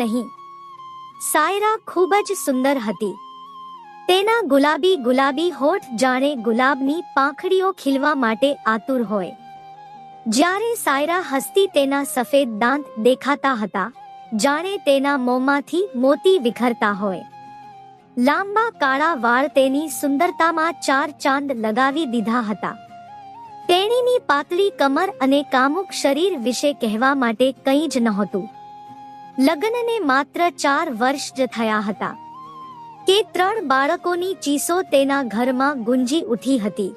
નહીં. સાયરા ખૂબ જ સુંદર હતી. તેના ગુલાબી ગુલાબી હોઠ જાણે ગુલાબની પાંખડીઓ ખીલવા માટે આતુર હોય. જ્યારે સાયરા હસતી તેના સફેદ દાંત દેખાતા હતા, જાણે તેના મોંમાંથી મોતી વિખરતા હોય. લાંબા કાળા વાળ તેની સુંદરતામાં ચાર ચાંદ લગાવી દીધા હતા. તેણીની પાતળી કમર અને કામુક શરીર વિશે કહેવા માટે કંઈ જ નહોતું. લગ્નને માત્ર ચાર વર્ષ જ થયા હતા. કે ત્રણ બાળકોની ચીસો તેના ઘરમાં ગુંજી ઉઠી હતી.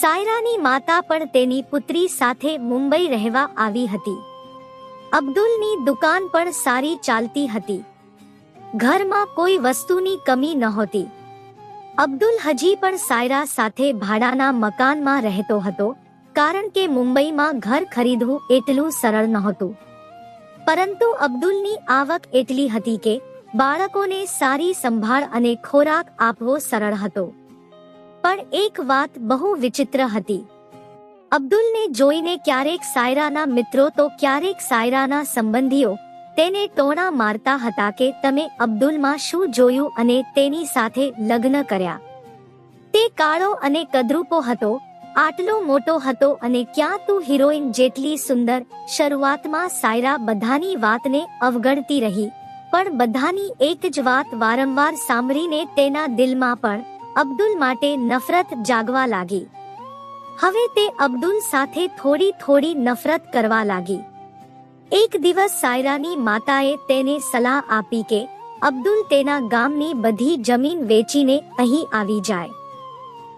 સાયરાની માતા પણ તેની પુત્રી સાથે મુંબઈ રહેવા આવી હતી. અબ્દુલની દુકાન પણ સારી ચાલતી હતી. ઘરમાં કોઈ વસ્તુની કમી નહોતી. અબ્દુલ હજી પણ સાયરા સાથે ભાડાના મકાનમાં રહેતો હતો, કારણ કે મુંબઈમાં ઘર ખરીદવું એટલું સરળ નહોતું. પરંતુ અબ્દુલની આવક એટલી હતી કે બાળકોને સારી સંભાળ અને ખોરાક આપવો સરળ હતો. પણ એક વાત બહુ વિચિત્ર હતી. અબ્દુલને જોઈને ક્યારેક સાયરાના મિત્રો તો ક્યારેક સાયરાના સંબંધીઓ તેને ટોણા મારતા હતા કે તમે અબ્દુલમાં શું જોયું અને તેની સાથે લગ્ન કર્યા. તે કાળો અને કદરૂપો હતો આટલો મોટો હતો અને ક્યાં તું હિરોઈન જેટલી સુંદર, શરૂઆતમાં સાયરા બધાની વાતને અવગણતી રહી. પણ બધાની એક જ વાત વારંવાર સાંભળીને તેના દિલમાં પણ અબ્દુલ માટે નફરત જાગવા લાગી. હવે તે અબ્દુલ સાથે થોડી થોડી નફરત કરવા લાગી. એક દિવસ સાયરાની માતાએ તેને સલાહ આપી કે અબ્દુલ તેના ગામની બધી જમીન વેચીને અહીં આવી જાય.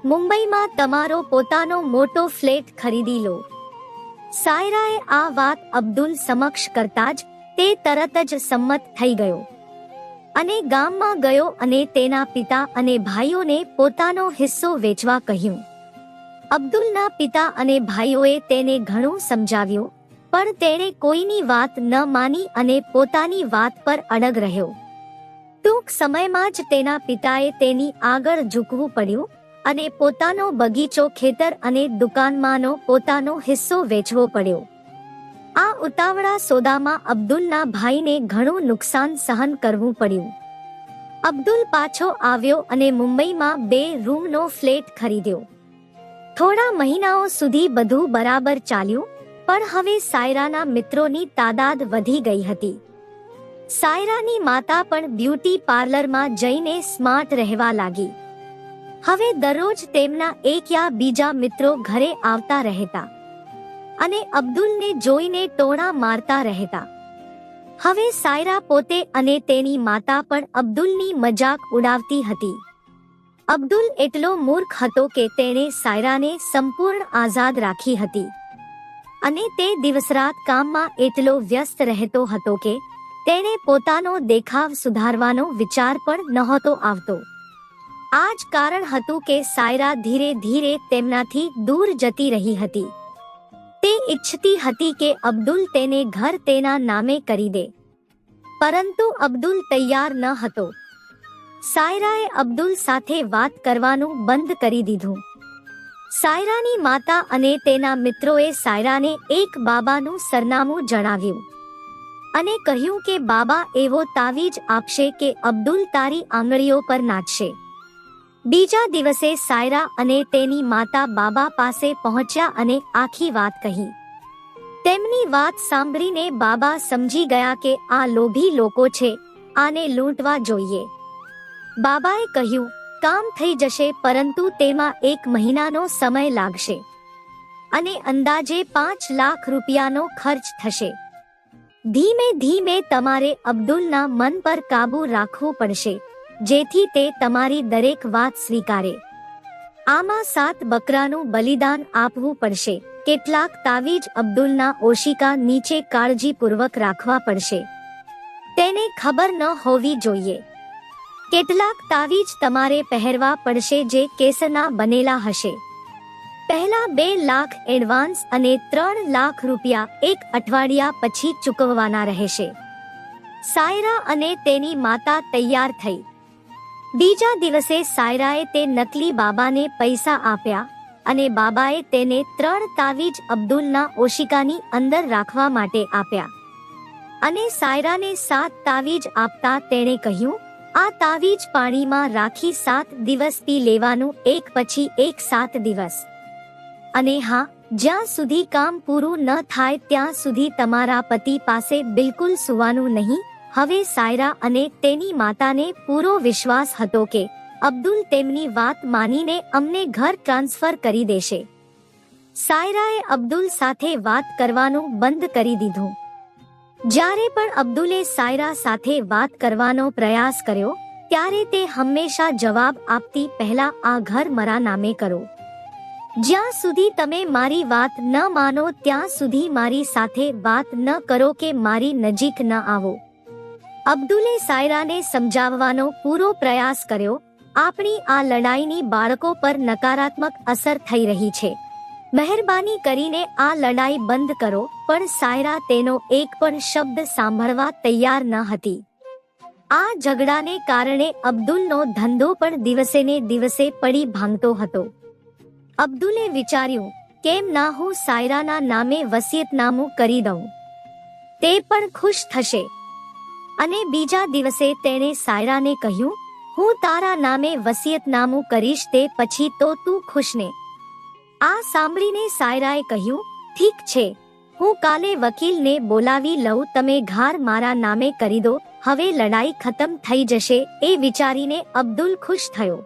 મુંબઈમાં તમારો પોતાનો મોટો ફ્લેટ ખરીદી લો. સાયરાએ આ વાત અબ્દુલ સમક્ષ કરતા જ તે તરત જ સંમત થઈ ગયો. અને ગામમાં ગયો અને તેના પિતા અને ભાઈઓને પોતાનો હિસ્સો વેચવા કહ્યું. અબ્દુલના પિતા અને ભાઈઓએ તેને ઘણું સમજાવ્યું, પણ તેણે કોઈની વાત ન માની અને પોતાની વાત પર અડગ રહ્યો. ટૂંક સમયમાં જ તેના પિતાએ તેની આગળ ઝૂકવું પડ્યું અને પોતાનો બગીચો, ખેતર અને દુકાનમાંનો પોતાનો હિસ્સો વેચવો પડ્યો. આ ઉતાવળા સોદામાં અબ્દુલના ભાઈને ઘણું નુકસાન સહન કરવું પડ્યું. અબ્દુલ પાછો આવ્યો અને મુંબઈમાં બે રૂમનો ફ્લેટ ખરીદ્યો. થોડા મહિનાઓ સુધી બધું બરાબર ચાલ્યું, પણ હવે સાયરાના મિત્રોની તાદાદ વધી ગઈ હતી. સાયરાની માતા પણ બ્યુટી પાર્લરમાં જઈને સ્માર્ટ રહેવા લાગી. હવે દરરોજ તેમના એક યા બીજા મિત્રો ઘરે આવતા રહેતા અને અબ્દુલને જોઈને ટોણા મારતા રહેતા. હવે સાયરા પોતે અને તેની માતા પણ અબ્દુલની મજાક ઉડાવતી હતી. અબ્દુલ એટલો મૂર્ખ હતો કે તેણે સાયરાને સંપૂર્ણ આઝાદ રાખી હતી. અને તે દિવસરાત કામમાં એટલો વ્યસ્ત રહેતો હતો કે તેણે પોતાનો દેખાવ સુધારવાનો વિચાર પણ નહોતો આવતો. આ જ કારણ હતું કે સાયરા ધીરે ધીરે તેમનાથી દૂર જતી રહી હતી. તે ઈચ્છતી હતી કે અબ્દુલ તેને ઘર તેના નામે કરી દે. પરંતુ અબ્દુલ તૈયાર ન હતો. સાયરાએ અબ્દુલ સાથે વાત કરવાનું બંધ કરી દીધું. સાયરાની માતા અને તેના મિત્રોએ સાયરાને એક બાબાનું સરનામું જણાવ્યું. અને કહ્યું કે, બાબા, એવો તાવીજ આપશે કે અબ્દુલ તારી આંગળીઓ પર નાચશે. બીજા દિવસે સાયરા અને તેની માતા બાબા પાસે પહોંચ્યા અને આખી વાત કહી. તેમની વાત સાંભળીને બાબા સમજી ગયા કે આ લોભી લોકો છે, આને લૂંટવા જોઈએ. બાબાએ કહ્યું, કામ થઈ જશે, પરંતુ તેમાં એક મહિનાનો સમય લાગશે. અને અંદાજે પાંચ લાખ રૂપિયાનો ખર્ચ થશે. ધીમે ધીમે તમારે અબ્દુલના મન પર કાબુ રાખવું પડશે. જેથી તે તમારી દરેક વાત સ્વીકારે. આમાં સાત બકરાનું બલિદાન આપવું પડશે. કેટલાક તાવીજ અબ્દુલના ઓશિકા નીચે કાળજીપૂર્વક રાખવા પડશે. તેને ખબર ન હોવી જોઈએ. કેટલાક તાવીજ તમારે પહેરવા પડશે જે કેસરના બનેલા હશે. પહેલા બે લાખ એડવાન્સ અને ત્રણ લાખ રૂપિયા એક અઠવાડિયા પછી ચૂકવવાના રહેશે. સાયરા અને તેની માતા તૈયાર થઈ. બીજા દિવસે સાયરાએ તે નકલી બાબાને પૈસા આપ્યા અને બાબાએ તેને ત્રણ તાવીજ અબ્દુલના ઓશિકાની અંદર રાખવા માટે આપ્યા. અને સાયરાને સાત તાવીજ આપતા તેણે કહ્યું, આ તાવીજ પાણીમાં રાખી સાત દિવસ પી લેવાનું, એક પછી એક સાત દિવસ. અને હા, જ્યાં સુધી કામ પૂરું ન થાય ત્યાં સુધી તમારા પતિ પાસે બિલકુલ સુવાનું નહીં હવે સાયરા અને તેની માતાને પૂરો વિશ્વાસ હતો કે અબ્દુલ તેમની વાત માનીને અમને ઘર ટ્રાન્સફર કરી દેશે. સાયરાએ અબ્દુલ સાથે વાત કરવાનું બંધ કરી દીધું. જ્યારે પણ અબ્દુલે સાયરા સાથે વાત કરવાનો પ્રયાસ કર્યો, ત્યારે તે હંમેશા જવાબ આપતી પહેલા આ ઘર મારા નામે કરો. જ્યાં સુધી તમે મારી વાત ન માનો, ત્યાં સુધી મારી સાથે વાત ન કરો કે મારી નજીક ન આવો. અબ્દુલે સાયરાને સમજાવવાનો પૂરો પ્રયાસ કર્યો. આપણી આ લડાઈની બાળકો પર નકારાત્મક અસર થઈ રહી છે. મહેરબાની કરીને આ લડાઈ બંધ કરો, પણ સાયરા તેનો એક પણ શબ્દ સાંભળવા તૈયાર ન હતી. આ ઝઘડાને કારણે અબ્દુલનો ધંધો પણ દિવસે ને દિવસે પડી ભાંગતો હતો. અબ્દુલે વિચાર્યું, કેમ ના હું સાયરાના નામે વસિયતનામું કરી દઉં? તે પણ ખુશ થશે. અને બીજા દિવસે તેણે સાયરાને કહ્યું, હું તારા નામે વસિયતનામું કરીશ તે પછી તો તું ખુશ ને આ સાંભળીને સાયરાએ કહ્યું, ઠીક છે. હું કાલે વકીલને બોલાવી લઉં, તમે ઘાર મારા નામે કરી દો, હવે લડાઈ ખતમ થઈ જશે, એ વિચારીને અબ્દુલ ખુશ થયો.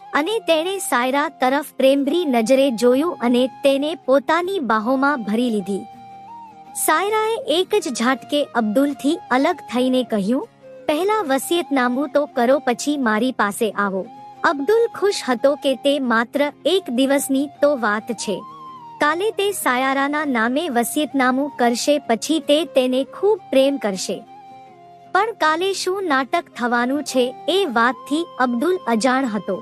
અને તેણે સાયરા તરફ પ્રેમભરી નજરે જોયું અને તેને પોતાની બાહોમાં ભરી લીધી. સાયરાએ એક જ ઝાટકે અબ્દુલથી અલગ થઈને કહ્યું, પહેલા વસિયતનામું તો કરો પછી મારી પાસે આવો. અબ્દુલ ખુશ હતો કે તે માત્ર એક દિવસની તો વાત છે. કાલે તે સાયારાના નામે વસિયતનામું કરશે પછી તે તેને ખૂબ પ્રેમ કરશે. પણ કાલે શું નાટક થવાનું છે એ વાતથી અબ્દુલ અજાણ હતો.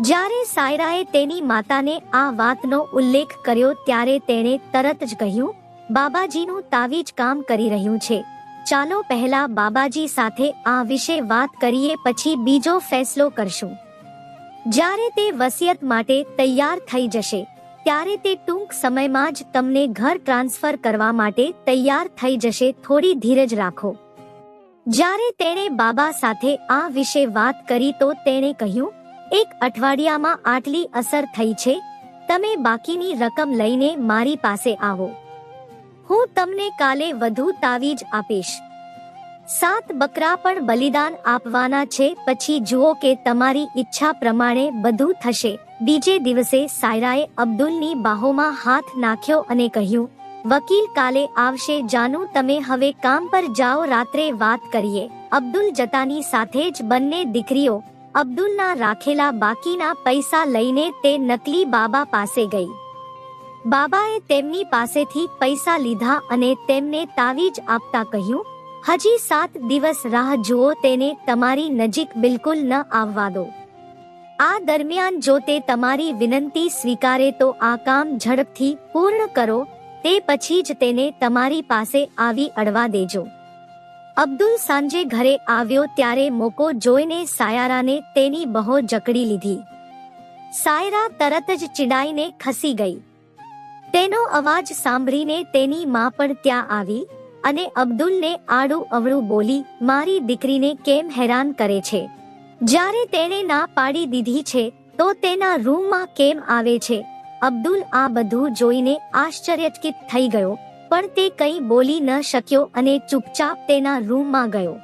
જ્યારે સાયરાએ તેની માતાને આ વાતનો ઉલ્લેખ કર્યો ત્યારે તેણે તરત જ કહ્યું બાબાજીનું તાવીજ કામ કરી રહ્યું છે. ચાલો પહેલા બાબાજી સાથે આ વિશે વાત કરીએ, પછી બીજો ફેસલો કરશું. જ્યારે તે વસિયત માટે તૈયાર થઈ જશે, ત્યારે તે ટૂંક સમયમાં જ તમને ઘર ટ્રાન્સફર કરવા માટે તૈયાર થઈ જશે, થોડી ધીરજ રાખો. જ્યારે તેણે બાબા સાથે આ વિશે વાત કરી, તો તેણે કહ્યું, એક અઠવાડિયામાં આટલી અસર થઈ છે. તમે બાકીની રકમ લઈને મારી પાસે આવો. હું તમને કાલે વધુ તાવીજ આપીશ. સાત બકરા પણ બલિદાન આપવાના છે, પછી જુઓ કે તમારી ઈચ્છા પ્રમાણે બધું થશે. બીજે દિવસે સાયરાએ અબ્દુલની બાહોમાં હાથ નાખ્યો અને કહ્યું, વકીલ કાલે આવશે, જાનુ તમે હવે કામ પર જાઓ, રાત્રે વાત કરીએ. અબ્દુલ જતાની સાથે જ બંને દીકરીઓ અબ્દુલના રાખેલા બાકીના પૈસા લઈને તે નકલી બાબા પાસે ગઈ. બાબાએ તેમની પાસેથી પૈસા લીધા અને તેમને તાવીજ આપતા કહ્યું, હજી સાત દિવસ રાહ જુઓ, તેને તમારી નજીક બિલકુલ ન આવવા દો. આ દરમિયાન જો તે તમારી વિનંતી સ્વીકારે તો આ કામ ઝડપથી પૂર્ણ કરો, તે પછી જ તેને તમારી પાસે આવી અડવા દેજો. અબ્દુલ સાંજે ઘરે આવ્યો ત્યારે મોકો જોઈને સાયારાને તેની બહો જકડી લીધી. સાયરા તરત જ ચીડાઈને ખસી ગઈ. તેનો અવાજ સાંભળીને તેની માં પણ ત્યાં આવી અને અબ્દુલને આડું અવળું બોલી, મારી દીકરીને કેમ હેરાન કરે છે? જ્યારે તેણે ના પાડી દીધી છે, તો તેના રૂમમાં કેમ આવે છે? અબ્દુલ આ બધું જોઈને આશ્ચર્યચકિત થઈ ગયો, પણ તે કંઈ બોલી ન શક્યો અને ચૂપચાપ તેના રૂમમાં ગયો.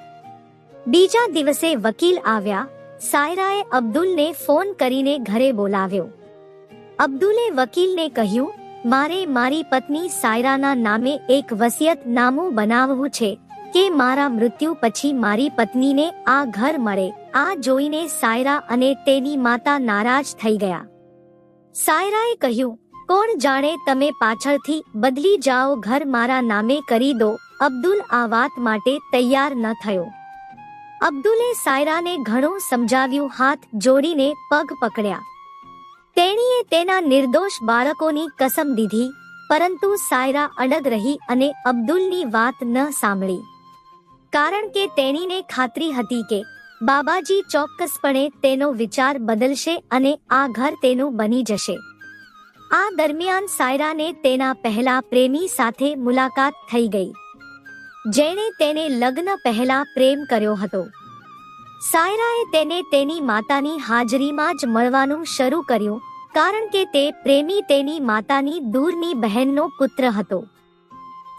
બીજા દિવસે વકીલ આવ્યા, સાયરાએ અબ્દુલને ફોન કરીને ઘરે બોલાવ્યો. અબ્દુલે વકીલને કહ્યું મારે મારી પત્ની સાયરાના નામે એક વસિયત નામું બનાવવું છે, કે મારા મૃત્યુ પછી મારી પત્નીને આ ઘર મળે. આ જોઈને સાયરા અને તેની માતા નારાજ થઈ ગયા. સાયરાએ કહ્યું, કોણ જાણે તમે પાછળથી બદલી જાઓ, ઘર મારા નામે કરી દો. અબ્દુલ આ વાત માટે તૈયાર ન થયો. અબ્દુલે સાયરાને ઘણું સમજાવ્યું, હાથ જોડીને પગ પકડ્યા. તેણીએ તેના નિર્દોષ બાળકોની કસમ દીધી, પરંતુ સાયરા અડગ રહી અને અબ્દુલની વાત ન સાંભળી. કારણ કે તેણીને ખાતરી હતી કે બાબાજી ચોક્કસપણે તેનો વિચાર બદલશે અને આ ઘર તેનું બની જશે. આ દરમિયાન સાયરાને તેના પહેલા પ્રેમી સાથે મુલાકાત થઈ ગઈ. જેણે તેને લગ્ન પહેલા પ્રેમ કર્યો હતો. સાયરાએ તેને તેની માતાની હાજરીમાં જ મળવાનું શરૂ કર્યું કારણ કે તે પ્રેમી તેની માતાની દૂરની બહેનનો પુત્ર હતો.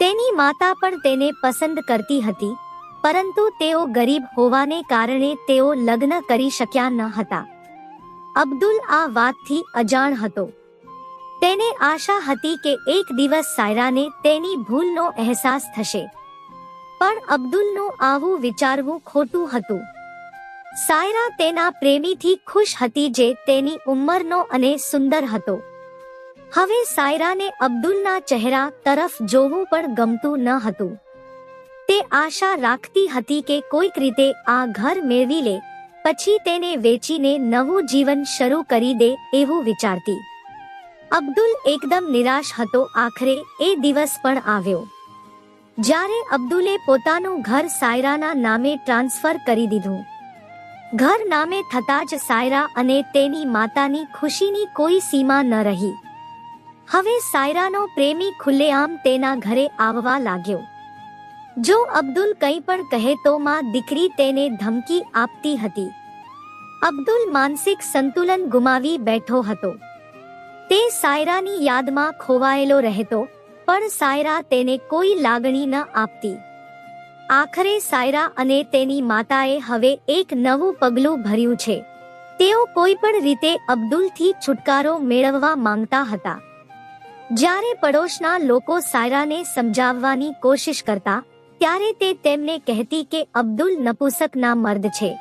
તેની માતા પણ તેને પસંદ કરતી હતી, પરંતુ તેઓ ગરીબ હોવાને કારણે તેઓ લગ્ન કરી શક્યા ન હતા. અબ્દુલ આ વાતથી અજાણ હતો. તેને આશા હતી કે એક દિવસ સાયરાને તેની ભૂલનો અહેસાસ થશે. પણ અબ્દુલનું આવું વિચારવું ખોટું હતું. સાયરા તેના પ્રેમીથી ખુશ હતી જે તેની ઉંમરનો અને સુંદર હતો. હવે સાયરાને અબ્દુલના ચહેરા તરફ જોવું પણ ગમતું ન હતું. તે આશા રાખતી હતી કે કોઈક રીતે આ ઘર મેળવી લે, પછી તેને વેચીને નવું જીવન શરૂ કરી દે એવું વિચારતી. અબ્દુલ એકદમ નિરાશ હતો, આખરે એ દિવસ પણ આવ્યો. જ્યારે અબ્દુલે પોતાનું ઘર સાયરાના નામે ટ્રાન્સફર કરી દીધું. ઘર નામે થતાં જ સાયરા અને તેની માતાની ખુશીની કોઈ સીમા ન રહી. હવે સાયરાનો પ્રેમી ખુલ્લેઆમ તેના ઘરે આવવા લાગ્યો. જો અબ્દુલ કંઈ પણ કહે તો માં દીકરી તેને ધમકી આપતી હતી. અબ્દુલ માનસિક સંતુલન ગુમાવી બેઠો હતો. તે સાયરાની યાદમાં ખોવાયેલો રહેતો, પણ સાયરા તેને કોઈ લાગણી ન આપતી. આખરે સાયરા અને તેની માતાએ હવે એક નવું પગલું ભર્યું છે. તેઓ કોઈ પણ રીતે અબ્દુલથી છુટકારો મેળવવા માંગતા હતા. જ્યારે પડોશના લોકો સાયરાને સમજાવવાની કોશિશ કરતા, ત્યારે તે તેમને કહેતી કે અબ્દુલ નપુસકના મર્દ છે.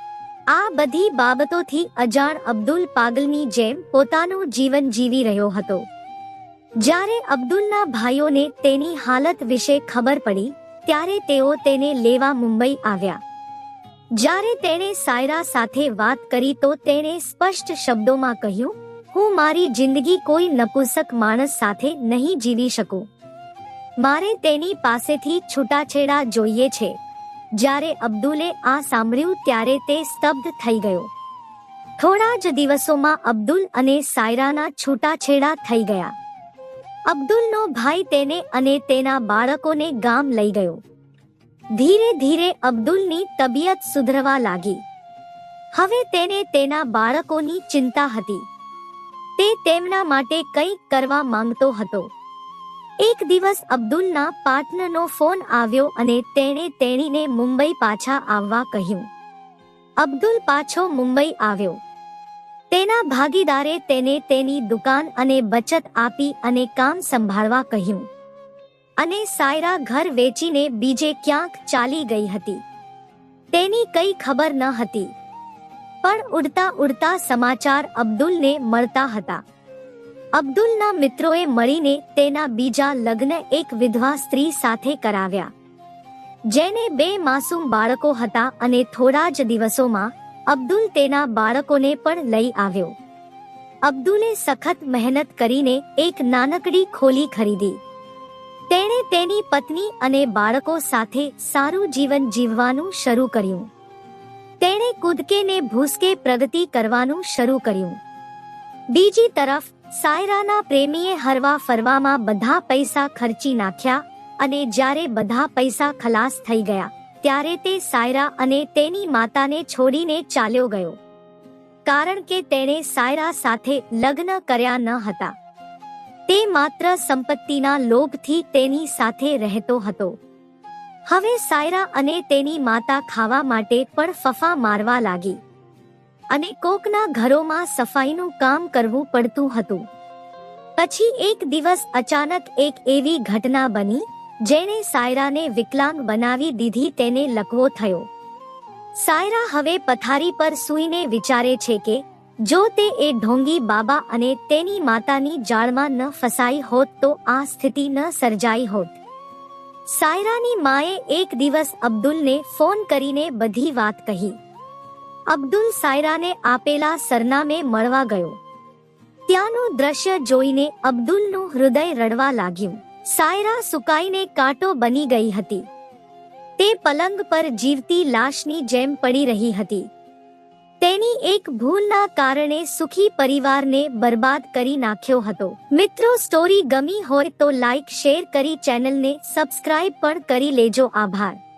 આ બધી બાબતોથી અજાણ અબ્દુલ પાગલની જેમ પોતાનું જીવન જીવી રહ્યો હતો. જ્યારે અબ્દુલના ભાઈઓને તેની હાલત વિશે ખબર પડી ત્યારે તેઓ તેને લેવા મુંબઈ આવ્યા. જ્યારે તેણે સાયરા સાથે વાત કરી તો તેણે સ્પષ્ટ શબ્દોમાં કહ્યું, હું મારી જિંદગી કોઈ નપુસક માણસ સાથે નહીં જીવી શકું. મારે તેની પાસેથી છૂટાછેડા જોઈએ છે. જ્યારે અબ્દુલે આ સાંભળ્યું ત્યારે તે સ્તબ્ધ થઈ ગયો. થોડા જ દિવસોમાં અબ્દુલ અને સાયરાના છૂટાછેડા થઈ ગયા. અબ્દુલનો ભાઈ તેને અને તેના બાળકોને ગામ લઈ ગયો. ધીરે ધીરે અબ્દુલની તબિયત સુધરવા લાગી. હવે તેને તેના બાળકોની ચિંતા હતી. તે તેમના માટે કંઈક કરવા માંગતો હતો. એક દિવસ અબ્દુલના પાર્ટનરનો ફોન આવ્યો અને તેણે તેણીને મુંબઈ પાછા આવવા કહ્યું. અબ્દુલ પાછો મુંબઈ આવ્યો. તેના ભાગીદારે તેને તેની દુકાન અને બચત આપી અને કામ સંભાળવા કહ્યું. અને સાયરા ઘર વેચીને બીજે ક્યાંક ચાલી ગઈ હતી. તેની કઈ ખબર ન હતી. પણ ઉડતા ઉડતા સમાચાર અબ્દુલને મળતા હતા. અબ્દુલના મિત્રોએ મળીને તેના બીજા લગ્ન એક વિધવા સ્ત્રી સાથે કરાવ્યા. જેને બે માસૂમ બાળકો હતા અને થોડા જ દિવસોમાં અબ્દુલ તેના બાળકોને પણ લઈ આવ્યો. અબ્દુલે સખત મહેનત કરીને એક નાનકડી ખોલી ખરીદી. તેણે તેની પત્ની અને બાળકો સાથે સારું જીવન જીવવાનું શરૂ કર્યું. તેણે કૂદકે ને ભૂસકે પ્રગતિ કરવાનું શરૂ કર્યું. બીજી તરફ, સાયરાના પ્રેમીએ હરવા ફરવામાં બધા પૈસા ખર્ચી નાખ્યા અને જ્યારે બધા પૈસા ખલાસ થઈ ગયા ત્યારે તે સાયરા અને તેની માતાને છોડીને ચાલ્યો ગયો. કારણ કે તેણે સાયરા સાથે લગ્ન કર્યા ન હતા. તે માત્ર સંપત્તિના લોભથી તેની સાથે રહેતો હતો. હવે સાયરા અને તેની માતા ખાવા માટે પણ ફફા મારવા લાગી. અને કોકના ઘરોમાં સફાઈનું કામ કરવું પડતું હતું. પછી એક દિવસ અચાનક એક એવી ઘટના બની જેણે સાયરાને વિકલાંગ બનાવી દીધી તેને લકવો થયો. સાયરા હવે પથારી પર સૂઈને વિચારે છે કે, જો તે એ ઢોંગી બાબા અને તેની માતાની જાળમાં ન ફસાઈ હોત તો આ સ્થિતિ ન સર્જાઈ હોત. સાયરાની માએ એક દિવસ અબ્દુલને ફોન કરીને બધી વાત કહી. અબ્દુલ સાયરાને આપેલા સરનામે મળવા ગયો. ત્યાંનું દ્રશ્ય જોઈને અબ્દુલનું હૃદય રડવા લાગ્યું. સાયરા સુકાઈને કાંટો બની ગઈ હતી. તે પલંગ પર જીવતી લાશની જેમ પડી રહી હતી. તેની એક ભૂલના કારણે સુખી પરિવારને બરબાદ કરી નાખ્યો હતો. મિત્રો સ્ટોરી ગમી હોય તો લાઈક શેર કરી ચેનલને સબસ્ક્રાઇબ પણ કરી લેજો. આભાર.